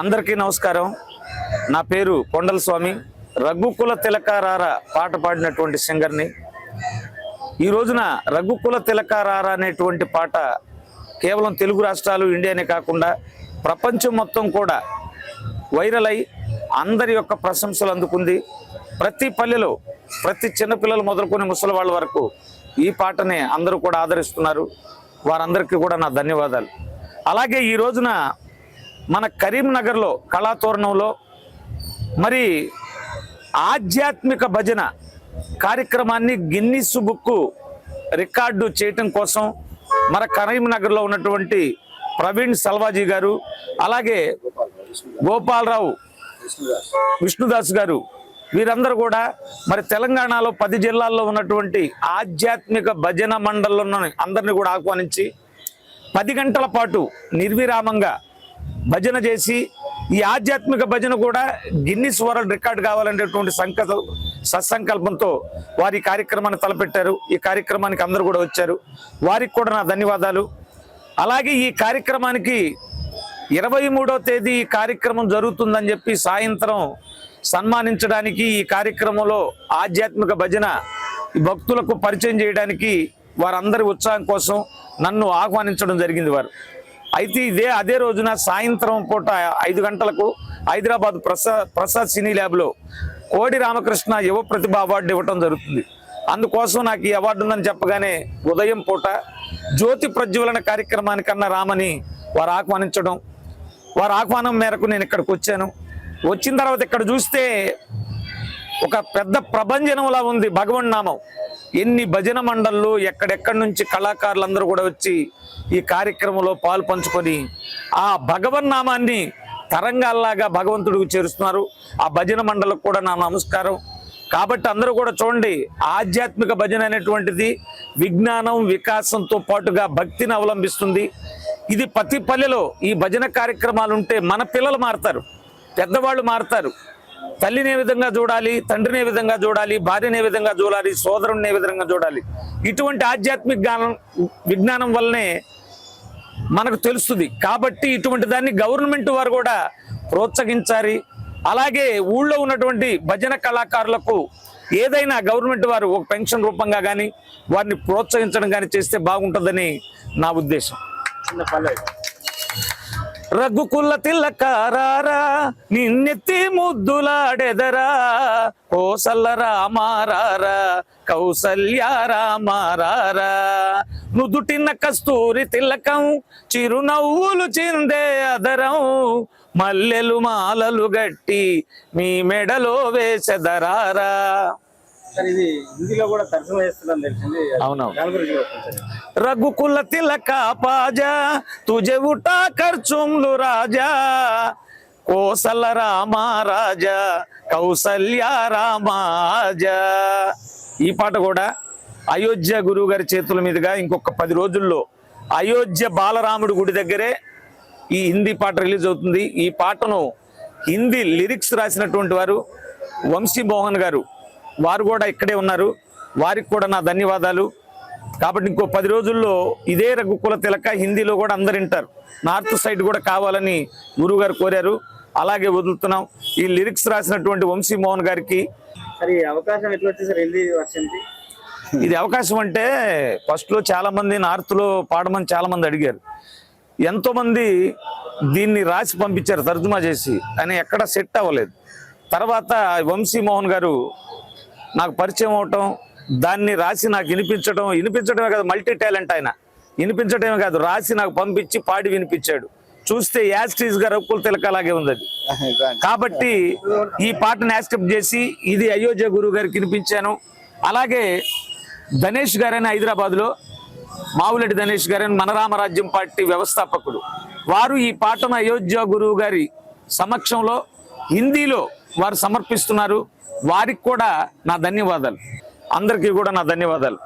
అందరికీ నమస్కారం. నా పేరు కొండల స్వామి. రఘుకుల తిలకారార పాట పాడినటువంటి సింగర్ని. ఈ రోజున రఘుకుల తిలకారార అనేటువంటి పాట కేవలం తెలుగు రాష్ట్రాలు ఇండియానే కాకుండా ప్రపంచం మొత్తం కూడా వైరల్ అయి అందరి యొక్క ప్రశంసలు అందుకుంది. ప్రతి పల్లెలో ప్రతి చిన్నపిల్లలు మొదలుకొని ముసలి వాళ్ళ వరకు ఈ పాటని అందరూ కూడా ఆదరిస్తున్నారు. వారందరికీ కూడా నా ధన్యవాదాలు. అలాగే ఈ రోజున మన కరీంనగర్లో కళాతోరణంలో మరి ఆధ్యాత్మిక భజన కార్యక్రమాన్ని గిన్నిస్ బుక్ రికార్డు చేయటం కోసం మన కరీంనగర్లో ఉన్నటువంటి ప్రవీణ్ సల్వాజీ గారు అలాగే గోపాలరావు విష్ణుదాస్ గారు వీరందరూ కూడా మరి తెలంగాణలో పది జిల్లాల్లో ఉన్నటువంటి ఆధ్యాత్మిక భజన మండలంలోని అందరినీ కూడా ఆహ్వానించి పది గంటల పాటు నిర్విరామంగా భజన చేసి ఈ ఆధ్యాత్మిక భజన కూడా గిన్నిస్ వరల్డ్ రికార్డ్ కావాలనేటువంటి సంక సత్సంకల్పంతో వారి కార్యక్రమాన్ని తలపెట్టారు. ఈ కార్యక్రమానికి అందరూ కూడా వచ్చారు. వారికి కూడా నా ధన్యవాదాలు. అలాగే ఈ కార్యక్రమానికి ఇరవై మూడో తేదీ ఈ కార్యక్రమం జరుగుతుందని చెప్పి సాయంత్రం సన్మానించడానికి ఈ కార్యక్రమంలో ఆధ్యాత్మిక భజన ఈ భక్తులకు పరిచయం చేయడానికి వారందరి ఉత్సాహం కోసం నన్ను ఆహ్వానించడం జరిగింది వారు. అయితే ఇదే అదే రోజున సాయంత్రం పూట ఐదు గంటలకు హైదరాబాద్ ప్రసాద్ ప్రసాద్ సినీ ల్యాబ్లో కోడి రామకృష్ణ యువ ప్రతిభ అవార్డు ఇవ్వటం జరుగుతుంది. అందుకోసం నాకు ఈ అవార్డు ఉందని చెప్పగానే ఉదయం పూట జ్యోతి ప్రజ్వలన కార్యక్రమానికన్నా రామని వారు ఆహ్వానించడం వారి ఆహ్వానం మేరకు నేను ఇక్కడికి వచ్చాను. వచ్చిన తర్వాత ఇక్కడ చూస్తే ఒక పెద్ద ప్రభంజనంలా ఉంది భగవన్ నామం ఎన్ని భజన మండళ్ళు ఎక్కడెక్కడి నుంచి కళాకారులందరూ కూడా వచ్చి ఈ కార్యక్రమంలో పాలు పంచుకొని ఆ భగవన్ నామాన్ని తరంగాల్లాగా భగవంతుడికి చేరుస్తున్నారు. ఆ భజన మండలకు కూడా నా నమస్కారం. కాబట్టి అందరూ కూడా చూడండి ఆధ్యాత్మిక భజన అనేటువంటిది విజ్ఞానం వికాసంతో పాటుగా భక్తిని అవలంబిస్తుంది. ఇది ప్రతి పల్లెలో ఈ భజన కార్యక్రమాలు ఉంటే మన పిల్లలు మారుతారు పెద్దవాళ్ళు మారుతారు. తల్లిని ఏ విధంగా చూడాలి తండ్రిని ఏ విధంగా చూడాలి భార్యని ఏ విధంగా చూడాలి సోదరుని ఏ విధంగా చూడాలి ఇటువంటి ఆధ్యాత్మిక జ్ఞానం విజ్ఞానం వల్లనే మనకు తెలుస్తుంది. కాబట్టి ఇటువంటి దాన్ని గవర్నమెంట్ వారు కూడా ప్రోత్సహించాలి. అలాగే ఊళ్ళో ఉన్నటువంటి భజన కళాకారులకు ఏదైనా గవర్నమెంట్ వారు ఒక పెన్షన్ రూపంగా కానీ వారిని ప్రోత్సహించడం కానీ చేస్తే బాగుంటుందని నా ఉద్దేశం. చిన్న రఘుకుల తిల్లకారారా నిన్నెత్తి ముద్దులాడెదరా కోసల్ల రామారారా కౌసల్య రామారారా. నుదుటిన కస్తూరి తిలకం చిరునవ్వులు చిందే అదరం మల్లెలు మాలలు గట్టి మీ మెడలో వేసెదరారా. ఇది హిందీలో కూడా తర్జుమా చేస్తున్నాను తెలిసింది. అవునవును. దాని గురించి కూడా కొంచెం రఘుకుల తిలక పాజా తుజె ఉటా ఖర్చుంలు రాజా కోసల రామా రాజా కౌసల్య రామాజా. ఈ పాట కూడా అయోధ్య గురువు గారి చేతుల మీదుగా ఇంకొక పది రోజుల్లో అయోధ్య బాలరాముడి గుడి దగ్గరే ఈ హిందీ పాట రిలీజ్ అవుతుంది. ఈ పాటను హిందీ లిరిక్స్ రాసినటువంటి వారు వంశీ మోహన్ గారు వారు కూడా ఇక్కడే ఉన్నారు. వారికి కూడా నా ధన్యవాదాలు. కాబట్టి ఇంకో పది రోజుల్లో ఇదే రఘుకుల తిలక హిందీలో కూడా అందరు వింటారు. నార్త్ సైడ్ కూడా కావాలని గురువు గారు కోరారు. అలాగే వదులుతున్నాం. ఈ లిరిక్స్ రాసినటువంటి వంశీ మోహన్ గారికి. అవకాశం ఎట్లా వచ్చింది సార్ హిందీ వర్షన్కి? ఇది అవకాశం అంటే ఫస్ట్లో చాలా మంది నార్త్లో పాడమని చాలా మంది అడిగారు. ఎంతో మంది దీన్ని రాసి పంపించారు తర్జుమా చేసి. కానీ ఎక్కడ సెట్ అవ్వలేదు. తర్వాత వంశీ మోహన్ గారు నాకు పరిచయం అవటం దాన్ని రాసి నాకు వినిపించడం వినిపించడమే కాదు మల్టీ టాలెంట్ ఆయన. వినిపించడమే కాదు రాసి నాకు పంపించి పాడి వినిపించాడు. చూస్తే యాస్టీజ్ గారు రఘుకుల తిలక అలాగే ఉంది అది కాబట్టి ఈ పాటను యాక్సెప్ట్ చేసి ఇది అయోధ్య గురువు గారికి వినిపించాను. అలాగే ధనేష్ గారని హైదరాబాద్లో మావులెడ్డి ధనేష్ గారని మనరామరాజ్యం పార్టీ వ్యవస్థాపకుడు వారు ఈ పాటను అయోధ్య గురువు గారి సమక్షంలో హిందీలో వారు సమర్పిస్తున్నారు. వారికి కూడా నా ధన్యవాదాలు. అందరికీ కూడా నా ధన్యవాదాలు.